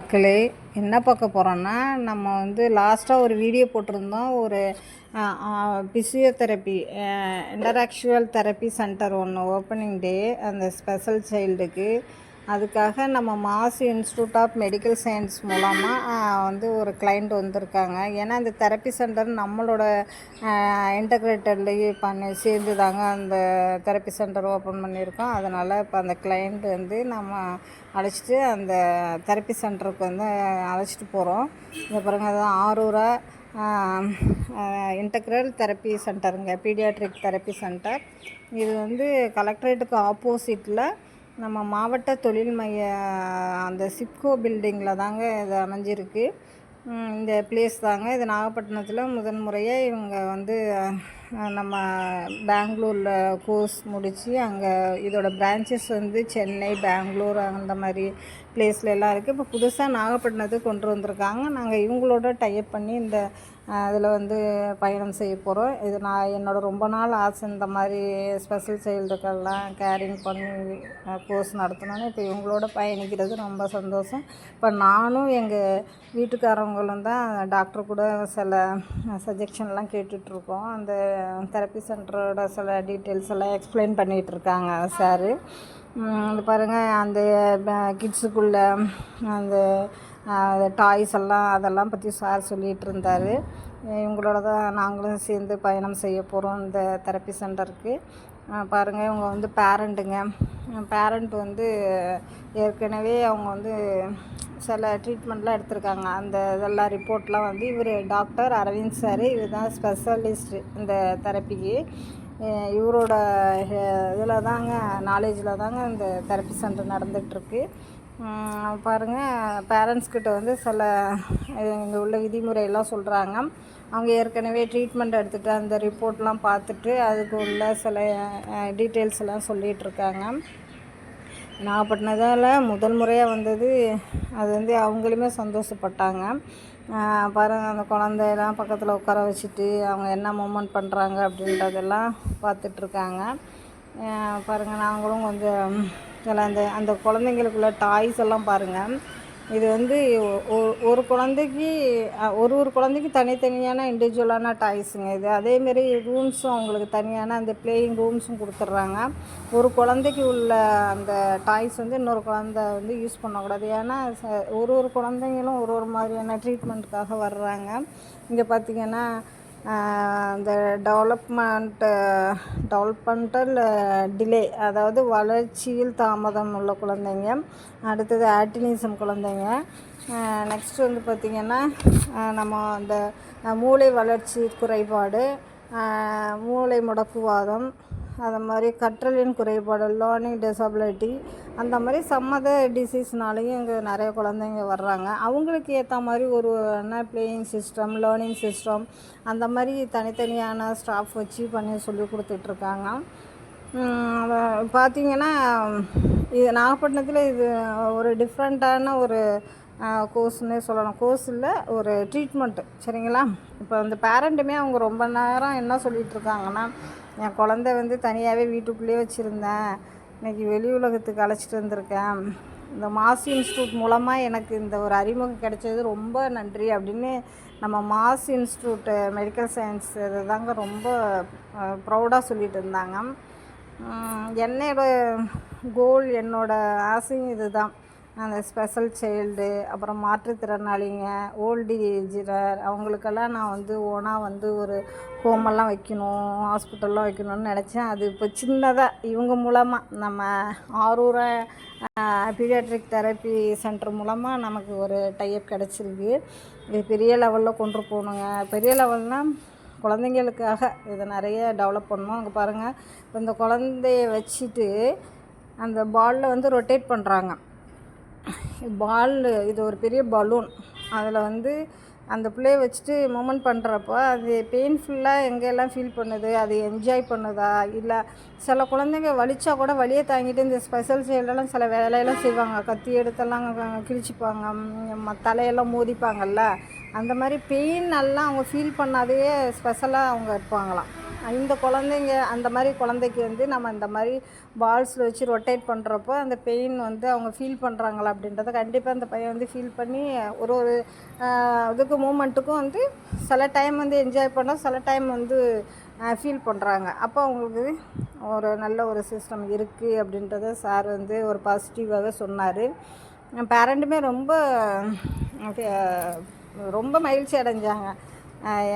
மக்களே என்ன பார்க்க போகிறோன்னா நம்ம வந்து லாஸ்ட்டாக ஒரு வீடியோ போட்டிருந்தோம். ஒரு பிசியோதெரப்பி இன்டராக்சுவல் தெரப்பி சென்டர் ஒன்று ஓப்பனிங் டே அந்த ஸ்பெஷல் சைல்டுக்கு அதுக்காக நம்ம Mass Institute of Medical Science மூலமாக வந்து ஒரு கிளைண்ட் வந்திருக்காங்க. ஏன்னா இந்த தெரப்பி சென்டர் நம்மளோட இன்டகிரேட்டட்லேயே பண்ணி சேர்ந்து தாங்க அந்த தெரப்பி சென்டர் ஓப்பன் பண்ணியிருக்கோம். அதனால் இப்போ அந்த கிளைண்ட் வந்து நம்ம அழைச்சிட்டு அந்த தெரப்பி சென்டருக்கு வந்து அழைச்சிட்டு போகிறோம் இந்த பாருங்க அதுதான் ஆரூரா இன்டக்ரல் தெரப்பி சென்டருங்க பீடியாட்ரிக் தெரப்பி சென்டர் இது வந்து கலெக்டரேட்டுக்கு ஆப்போசிட்டில் நம்ம மாவட்ட தொழில் மைய அந்த சிப்கோ பில்டிங்கில் தாங்க இது அமைஞ்சிருக்கு. இந்த பிளேஸ் தாங்க. இது நாகப்பட்டினத்தில் முதன் முறையாக இவங்க வந்து நம்ம பெங்களூரில் கோர்ஸ் முடித்து அங்கே இதோட பிரான்ச்சஸ் வந்து சென்னை பெங்களூர் அந்த மாதிரி பிளேஸில் எல்லாம் இருக்குது இப்போ புதுசாக நாகப்பட்டினத்துக்கு கொண்டு வந்திருக்காங்க. நாங்கள் இவங்களோட டைப் பண்ணி இந்த அதில் வந்து பயணம் செய்ய போகிறோம் இது நான் என்னோட ரொம்ப நாள் ஆசை இந்த மாதிரி ஸ்பெஷல் சைல்டுக்கெல்லாம் கேரிங் பண்ணி கோர்ஸ் நடத்தணும்னு. இப்போ இவங்களோட பயணிக்கிறது ரொம்ப சந்தோஷம். இப்போ நானும் எங்கள் வீட்டுக்காரவங்களும் தான் டாக்டர் கூட சில சஜெக்ஷன்லாம் கேட்டுட்ருக்கோம் அந்த தெரப்பி சென்டரோட சில டீட்டெயில்ஸ் எல்லாம் எக்ஸ்பிளைன் பண்ணிகிட்டு இருக்காங்க இது பாருங்கள் அந்த கிட்ஸுக்குள்ள அந்த டாய்ஸ் எல்லாம் அதெல்லாம் பற்றி சார் சொல்லிகிட்டு இருந்தார். இவங்களோட தான் நாங்களும் சேர்ந்து பயணம் செய்ய போகிறோம் இந்த தெரப்பி சென்டருக்கு பாருங்கள் இவங்க வந்து பேரண்ட்டுங்க பேரண்ட் வந்து ஏற்கனவே அவங்க வந்து சில ட்ரீட்மெண்ட்லாம் எடுத்திருக்காங்க. அந்த இதெல்லாம் ரிப்போர்ட்லாம் வந்து இவர் டாக்டர் அரவிந்த் சார் இவர் தான் ஸ்பெஷலிஸ்ட் இந்த தெரப்பிக்கு இவரோட இதில் தாங்க நாலேஜில் தாங்க இந்த தெரப்பி சென்டர் நடந்துகிட்ருக்கு. பாருங்கள் பேரண்ட்ஸ்கிட்ட வந்து சில இங்கே உள்ள விதிமுறையெல்லாம் சொல்கிறாங்க அவங்க ஏற்கனவே ட்ரீட்மெண்ட் எடுத்துகிட்டு அந்த ரிப்போர்ட்லாம் பார்த்துட்டு அதுக்கு உள்ள சில டீட்டெயில்ஸ் எல்லாம் சொல்லிகிட்ருக்காங்க. நாகப்பட்டினத்தால் முதல் முறையாக வந்தது அது வந்து அவங்களுமே சந்தோஷப்பட்டாங்க. பாருங்கள் பாருங்க அந்த குழந்தையெல்லாம் பக்கத்தில் உட்கார வச்சுட்டு அவங்க என்ன மூமெண்ட் பண்ணுறாங்க அப்படின்றதெல்லாம் பார்த்துட்ருக்காங்க. பாருங்கள் நாங்களும் கொஞ்சம் சில அந்த அந்த குழந்தைங்களுக்குள்ள டாய்ஸ் எல்லாம் பாருங்கள் இது வந்து ஒரு குழந்தைக்கு ஒரு ஒரு குழந்தைக்கு தனித்தனியான இண்டிவிஜுவலான டாய்ஸுங்க இது. அதேமாரி ரூம்ஸும் அவங்களுக்கு தனியான அந்த பிளேயிங் ரூம்ஸும் கொடுத்துட்றாங்க. ஒரு குழந்தைக்கு உள்ள அந்த டாய்ஸ் வந்து இன்னொரு குழந்தை வந்து யூஸ் பண்ணக்கூடாது. ஏன்னா ச- ஒரு ஒரு குழந்தைங்களும் ஒரு ஒரு மாதிரியான ட்ரீட்மெண்ட்டுக்காக வர்றாங்க. இங்கே பார்த்தீங்கன்னா இந்த டெவலப்மெண்ட் டெவலப்மெண்டல் டிலே அதாவது வளர்ச்சியில் தாமதம் உள்ள குழந்தைங்க. அடுத்தது ஆட்டினிசம் குழந்தைங்க. நெக்ஸ்ட் வந்து பார்த்திங்கன்னா நம்ம அந்த மூளை வளர்ச்சி குறைபாடு மூளை முடக்குவாதம் அது மாதிரி கற்றலின் குறைபாடு லேர்னிங் டிசபிலிட்டி அந்த மாதிரி சம்மத டிசீஸ்னாலையும் இங்கே நிறைய குழந்தைங்க வர்றாங்க. அவங்களுக்கு ஏற்ற மாதிரி ஒரு என்ன பிளேயிங் சிஸ்டம் லேர்னிங் சிஸ்டம் அந்த மாதிரி தனித்தனியான ஸ்டாஃப் வச்சு பண்ணி சொல்லி கொடுத்துட்ருக்காங்க. பார்த்தீங்கன்னா இது நாகப்பட்டினத்தில் இது ஒரு டிஃப்ரெண்ட்டான ஒரு கோர்ஸ்னே சொல்லலாம். கோர்ஸ் இல்லை ஒரு ட்ரீட்மெண்ட்டு சரிங்களா? இப்போ அந்த பேரண்ட்டுமே அவங்க ரொம்ப நேரம் என்ன சொல்லிகிட்ருக்காங்கன்னா என் குழந்தை வந்து தனியாகவே வீட்டுக்குள்ளேயே வச்சுருந்தேன். இன்னைக்கு வெளி உலகத்துக்கு அழைச்சிட்டு வந்திருக்கேன். இந்த மாஸ் இன்ஸ்டியூட் மூலமாக எனக்கு இந்த ஒரு அறிமுகம் கிடைச்சது ரொம்ப நன்றி அப்படின்னு நம்ம மாஸ் இன்ஸ்டியூட்டு மெடிக்கல் சயின்ஸ் இது தாங்க ரொம்ப ப்ரௌடாக சொல்லிட்டு இருந்தாங்க. என்னோட கோல் என்னோடய ஆசையும் இதுதான். அந்த ஸ்பெஷல் சைல்டு அப்புறம் மாற்றுத்திறனாளிங்க ஓல்டு ஏஜினர் அவங்களுக்கெல்லாம் நான் வந்து ஓனாக வந்து ஒரு ஹோமெல்லாம் வைக்கணும் ஹாஸ்பிட்டல்லாம் வைக்கணும்னு நினச்சேன். அது இப்போ சின்னதாக இவங்க மூலமாக நம்ம ஆரூரை பீடியாட்ரிக் தெரப்பி சென்டர் மூலமாக நமக்கு ஒரு டைப் கிடச்சிருக்கு. இது பெரிய லெவலில் கொண்டு போகணுங்க. பெரிய லெவல்னால் குழந்தைங்களுக்காக இதை நிறைய டெவலப் பண்ணணும். அங்கே பாருங்கள் இப்போ இந்த குழந்தைய வச்சுட்டு அந்த பாலில் வந்து ரொட்டேட் பண்ணுறாங்க பால் இது ஒரு பெரிய பலூன். அதில் வந்து அந்த பிள்ளைய வச்சுட்டு மூமெண்ட் பண்ணுறப்போ அது பெயின்ஃபுல்லாக எங்கெல்லாம் ஃபீல் பண்ணுது அது என்ஜாய் பண்ணுதா? இல்லை சில குழந்தைங்க வலிச்சா கூட வழியை தாங்கிட்டு இந்த ஸ்பெஷல் சைல்டெல்லாம் சில வேலையெல்லாம் செய்வாங்க. கத்தி எடுத்தெல்லாம் கிழிச்சிப்பாங்க. ம- தலையெல்லாம் மோதிப்பாங்கல்ல. அந்த மாதிரி பெயின் எல்லாம் அவங்க ஃபீல் பண்ணாதே ஸ்பெஷலாக அவங்க இருப்பாங்களாம். இந்த குழந்தைங்க அந்த மாதிரி குழந்தைக்கு வந்து நம்ம இந்த மாதிரி பால்ஸில் வச்சு ரொட்டேட் பண்ணுறப்போ அந்த பெயின் வந்து அவங்க ஃபீல் பண்ணுறாங்களா அப்படின்றத கண்டிப்பாக அந்த பையன் வந்து ஃபீல் பண்ணி ஒரு ஒரு இதுக்கு மூமெண்ட்டுக்கும் வந்து சில டைம் வந்து என்ஜாய் பண்ணோம் சில டைம் வந்து ஃபீல் பண்ணுறாங்க அப்போ அவங்களுக்கு ஒரு நல்ல ஒரு சிஸ்டம் இருக்குது அப்படின்றத சார் வந்து ஒரு பாசிட்டிவாகவே சொன்னார். பேரண்ட்டுமே ரொம்ப ரொம்ப மகிழ்ச்சி அடைஞ்சாங்க.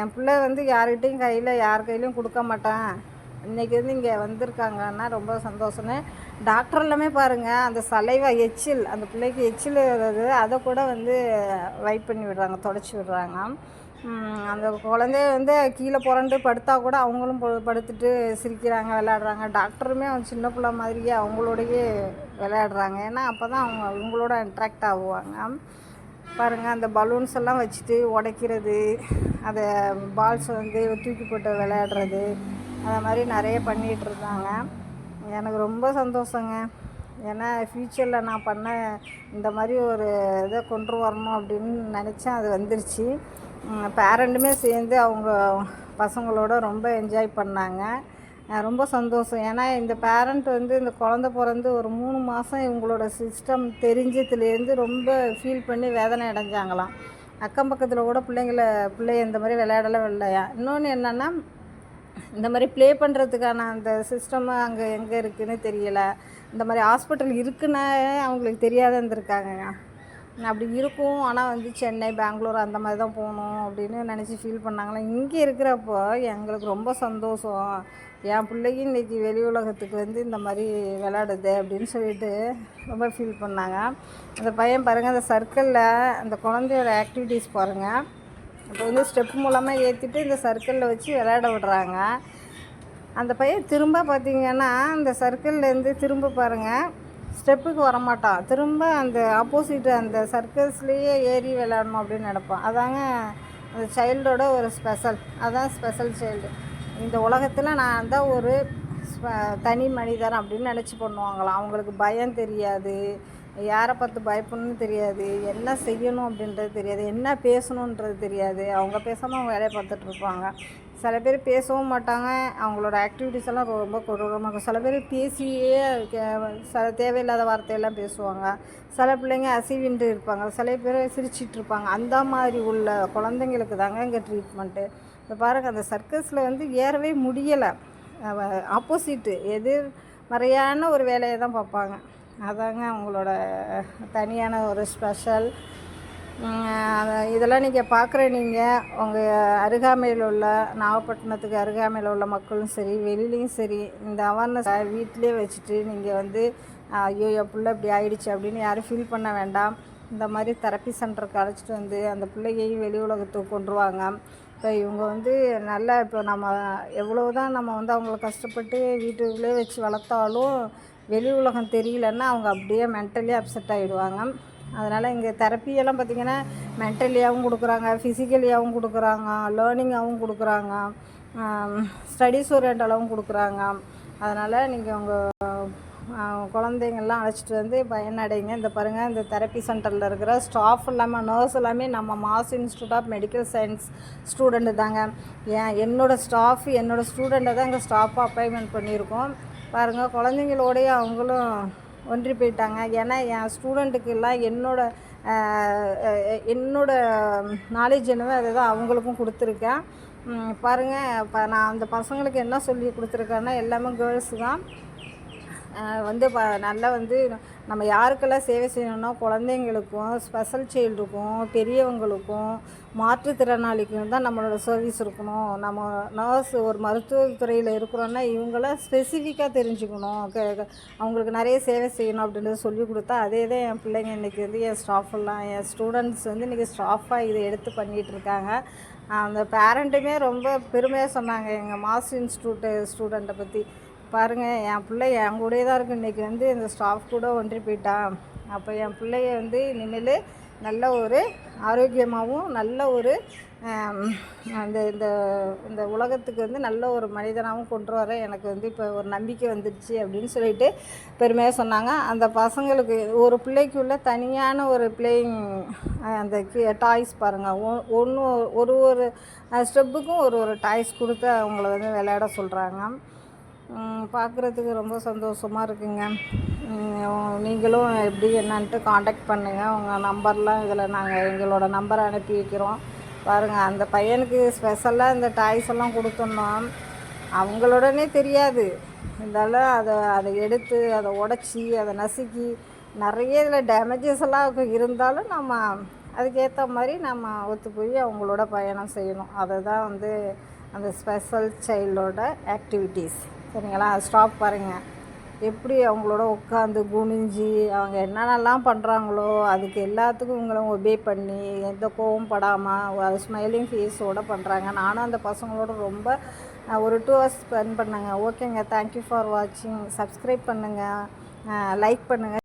என் பிள்ளை வந்து யார்கிட்டையும் கையில் யார் கையிலையும் கொடுக்க மாட்டேன். இன்றைக்கி வந்து இங்கே வந்திருக்காங்கன்னா ரொம்ப சந்தோஷம்னு. டாக்டர் எல்லாமே பாருங்கள் அந்த சலைவா எச்சில் அந்த பிள்ளைக்கு எச்சில் வருது அதை கூட வந்து வைப் பண்ணி விடுறாங்க தொடச்சி விடுறாங்க. அந்த குழந்தைய வந்து கீழே புரண்டு படுத்தா கூட அவங்களும் படுத்துட்டு சிரிக்கிறாங்க விளையாடுறாங்க. டாக்டருமே அவங்க சின்ன பிள்ளை மாதிரியே அவங்களோடயே விளையாடுறாங்க. ஏன்னா அப்போ தான் அவங்க அவங்களோட அட்ராக்ட் ஆகுவாங்க. பாருங்கள் அந்த பலூன்ஸ் எல்லாம் வச்சுட்டு உடைக்கிறது அதை பால்ஸ் வந்து தூக்கி போட்டு விளையாடுறது அந்த மாதிரி நிறைய பண்ணிகிட்டு இருந்தாங்க. எனக்கு ரொம்ப சந்தோஷங்க. ஏன்னா ஃப்யூச்சரில் நான் பண்ண இந்த மாதிரி ஒரு இதை கொண்டு வரணும் அப்படின்னு நினச்சேன் அது வந்துருச்சு. பேரண்ட்டுமே சேர்ந்து அவங்க பசங்களோட ரொம்ப என்ஜாய் பண்ணாங்க. ரொம்ப சந்தோஷம். ஏன்னா இந்த பேரண்ட் வந்து இந்த குழந்த பிறந்து ஒரு மூணு மாதம் இவங்களோட சிஸ்டம் தெரிஞ்சதுலேருந்து ரொம்ப ஃபீல் பண்ணி வேதனை அடைஞ்சாங்களாம். அக்கம் பக்கத்தில் கூட பிள்ளைங்கள பிள்ளைய இந்த மாதிரி விளையாடலாம் இல்லையா இன்னொன்று என்னென்னா இந்த மாதிரி ப்ளே பண்ணுறதுக்கான அந்த சிஸ்டம் அங்கே எங்கே இருக்குதுன்னு தெரியலை. இந்த மாதிரி ஹாஸ்பிட்டல் இருக்குன்னு அவங்களுக்கு தெரியாத இருந்திருக்காங்க அப்படி இருக்கும். ஆனால் வந்து சென்னை பெங்களூர் அந்த மாதிரி தான் போகணும் அப்படின்னு நினச்சி ஃபீல் பண்ணாங்களா இங்கே இருக்கிறப்போ எங்களுக்கு ரொம்ப சந்தோஷம். என் பிள்ளைக்கு இன்றைக்கி வெளி உலகத்துக்கு வந்து இந்த மாதிரி விளாடுது அப்படின்னு சொல்லிட்டு ரொம்ப ஃபீல் பண்ணாங்க. அந்த பையன் பாருங்கள் அந்த சர்க்கிளில் அந்த குழந்தையோட ஆக்டிவிட்டீஸ் பாருங்கள் இப்போ வந்து ஸ்டெப் மூலமாக ஏற்றிட்டு இந்த சர்க்கிளில் வச்சு விளையாட விடுறாங்க. அந்த பையன் திரும்ப பார்த்திங்கன்னா அந்த சர்க்கிள்லேருந்து திரும்ப பாருங்கள் ஸ்டெப்புக்கு வரமாட்டான். திரும்ப அந்த ஆப்போசிட் அந்த சர்க்கிள்ஸ்லேயே ஏறி விளையாடணும் அப்படின்னு நினப்போம் அதாங்க அந்த சைல்டோட ஒரு ஸ்பெஷல் அதான் ஸ்பெஷல் சைல்டு இந்த உலகத்தில் நான் தான் ஒரு தனி மனிதன் அப்படின்னு நினச்சி பண்ணுவாங்களாம். அவங்களுக்கு பயம் தெரியாது. யாரை பார்த்து பயப்படணும்னு தெரியாது. என்ன செய்யணும் அப்படின்றது தெரியாது. என்ன பேசணுன்றது தெரியாது. அவங்க பேசாமல் அவங்க வேலையை பார்த்துட்டு இருப்பாங்க. சில பேர் பேசவும் மாட்டாங்க. அவங்களோட ஆக்டிவிட்டிஸ் எல்லாம் ரொம்ப கொடூரமாக இருக்கும். சில பேர் பேசியே கே- சில தேவையில்லாத வார்த்தையெல்லாம் பேசுவாங்க. சில பிள்ளைங்க அசிவின்ட்டு இருப்பாங்க. சில பேர் சிரிச்சிட்டு இருப்பாங்க. அந்த மாதிரி உள்ள குழந்தைங்களுக்கு தாங்க இங்கே ட்ரீட்மெண்ட்டு இப்போ பாருங்கள் அந்த சர்க்கஸில் வந்து ஏறவே முடியலை. ஆப்போசிட்டு எதிர்மறையான ஒரு வேலையை தான் பார்ப்பாங்க. அதாங்க அவங்களோட தனியான ஒரு ஸ்பெஷல் இதெல்லாம் நீங்கள் பார்க்குற நீங்கள் உங்கள் அருகாமையில் உள்ள நாகப்பட்டினத்துக்கு அருகாமையில் உள்ள மக்களும் சரி வெளிலையும் சரி இந்த அவேர்னஸ் வீட்டிலே வச்சுட்டு நீங்கள் வந்து ஐயோ என் பிள்ளை இப்படி ஆயிடுச்சு அப்படின்னு யாரும் ஃபீல் பண்ண வேண்டாம். இந்த மாதிரி தெரப்பி சென்டருக்கு அழைச்சிட்டு வந்து அந்த பிள்ளையையும் வெளி உலகத்துக்கு கொண்டுருவாங்க இப்போ இவங்க வந்து நல்லா இப்போ நம்ம எவ்வளோ தான் நம்ம வந்து அவங்கள கஷ்டப்பட்டு வீட்டுக்குள்ளே வச்சு வளர்த்தாலும் வெளி உலகம் தெரியலன்னா அவங்க அப்படியே மென்டலி அப்செட் ஆகிடுவாங்க அதனால் இங்கே தெரப்பியெல்லாம் பார்த்திங்கன்னா மென்டலியாகவும் கொடுக்குறாங்க ஃபிசிக்கலியாகவும் கொடுக்குறாங்க லேர்னிங்காகவும் கொடுக்குறாங்க ஸ்டடீஸ் ஓரியன்டலாகவும் கொடுக்குறாங்க. அதனால் நீங்கள் உங்கள் குழந்தைங்கள்லாம் அழைச்சிட்டு வந்து பயனடைங்க இந்த பாருங்கள் இந்த தெரப்பி சென்டரில் இருக்கிற ஸ்டாஃப் எல்லாமே நர்ஸ் எல்லாமே நம்ம Mass Institute of Medical Science student தாங்க. ஏன் என்னோடய ஸ்டாஃப் என்னோடய ஸ்டூடெண்ட்டை தான் இங்கே ஸ்டாஃபாக அப்பாயின்மெண்ட் பண்ணியிருக்கோம். பாருங்கள் குழந்தைங்களோடய அவங்களும் ஒன்றி போயிட்டாங்க. ஏன்னா என் ஸ்டூடெண்ட்டுக்கெல்லாம் எல்லாம் என்னோடய என்னோட நாலேஜ் என்னவோ அதை தான் அவங்களுக்கும் கொடுத்துருக்கேன். பாருங்கள் இப்போ நான் அந்த பசங்களுக்கு என்ன சொல்லி கொடுத்துருக்கேன்னா எல்லாமே கேர்ள்ஸ் தான். வந்து ப நல்லா வந்து நம்ம யாருக்கெல்லாம் சேவை செய்யணும்னா குழந்தைங்களுக்கும் ஸ்பெஷல் சைல்டுக்கும் பெரியவங்களுக்கும் மாற்றுத்திறனாளிக்கும் தான் நம்மளோட சர்வீஸ் இருக்கணும். நம்ம நர்ஸ் ஒரு மருத்துவத்துறையில் இருக்கிறோன்னா இவங்களாம் ஸ்பெசிஃபிக்காக தெரிஞ்சுக்கணும். அவங்களுக்கு நிறைய சேவை செய்யணும் அப்படின்றத சொல்லி கொடுத்தா அதே தான் என் பிள்ளைங்க இன்றைக்கி வந்து என் ஸ்டாஃப் எல்லாம் என் ஸ்டூடெண்ட்ஸ் வந்து இன்றைக்கி ஸ்டாஃபாக இதை எடுத்து பண்ணிகிட்டு இருக்காங்க. அந்த பேரண்ட்டுமே ரொம்ப பெருமையாக சொன்னாங்க. எங்கள் மாஸ் இன்ஸ்டியூட்டு ஸ்டூடெண்ட்டை பற்றி பாருங்கள் என் பிள்ளை என் கூடயே தான் இருக்கு. இன்றைக்கி வந்து இந்த ஸ்டாஃப் கூட ஒன்றி போயிட்டான். அப்போ என் பிள்ளைய வந்து இனிமேல் நல்ல ஒரு ஆரோக்கியமாகவும் நல்ல ஒரு அந்த இந்த இந்த உலகத்துக்கு வந்து நல்ல ஒரு மனிதனாகவும் கொண்டு வர எனக்கு வந்து இப்போ ஒரு நம்பிக்கை வந்துடுச்சு அப்படின்னு சொல்லிட்டு பெருமையாக சொன்னாங்க. அந்த பசங்களுக்கு ஒரு பிள்ளைக்குள்ள தனியான ஒரு பிளேயிங் அந்த டாய்ஸ் பாருங்கள் ஒன்று ஒரு ஒரு ஸ்டெப்புக்கும் ஒரு ஒரு டாய்ஸ் கொடுத்து அவங்கள வந்து விளையாட சொல்கிறாங்க பார்க்குறதுக்கு ரொம்ப சந்தோஷமாக இருக்குங்க. நீங்களும் எப்படி என்னன்ட்டு காண்டாக்ட் பண்ணுங்கள் உங்கள் நம்பர்லாம் இதில் நாங்கள் எங்களோட நம்பரை அனுப்பி வைக்கிறோம். பாருங்கள் அந்த பையனுக்கு ஸ்பெஷலாக இந்த டாய்ஸ் எல்லாம் கொடுத்துருந்தோம் அவங்களோடனே தெரியாது. இருந்தாலும் அதை அதை எடுத்து அதை உடச்சி அதை நசுக்கி நிறைய இதில் டேமேஜஸ் எல்லாம் இருந்தாலும் நம்ம அதுக்கேற்ற மாதிரி நம்ம ஒத்து போய் அவங்களோட பயணம் செய்யணும். அதை தான் வந்து அந்த ஸ்பெஷல் சைல்டோட ஆக்டிவிட்டீஸ் சரிங்களா? ஸ்டாப் பாருங்கள் எப்படி அவங்களோட உட்காந்து குனிஞ்சு அவங்க என்னென்னலாம் பண்ணுறாங்களோ அதுக்கு எல்லாத்துக்கும் இவங்களும் ஒபே பண்ணி எந்த கோவம் படாமல் ஸ்மைலிங் ஃபேஸோடு பண்ணுறாங்க நானும் அந்த பசங்களோட ரொம்ப ஒரு டூ ஹவர்ஸ் ஸ்பெண்ட் பண்ணேங்க. ஓகேங்க தேங்க்யூ ஃபார் வாட்சிங் சப்ஸ்கிரைப் பண்ணுங்கள் லைக் பண்ணுங்கள்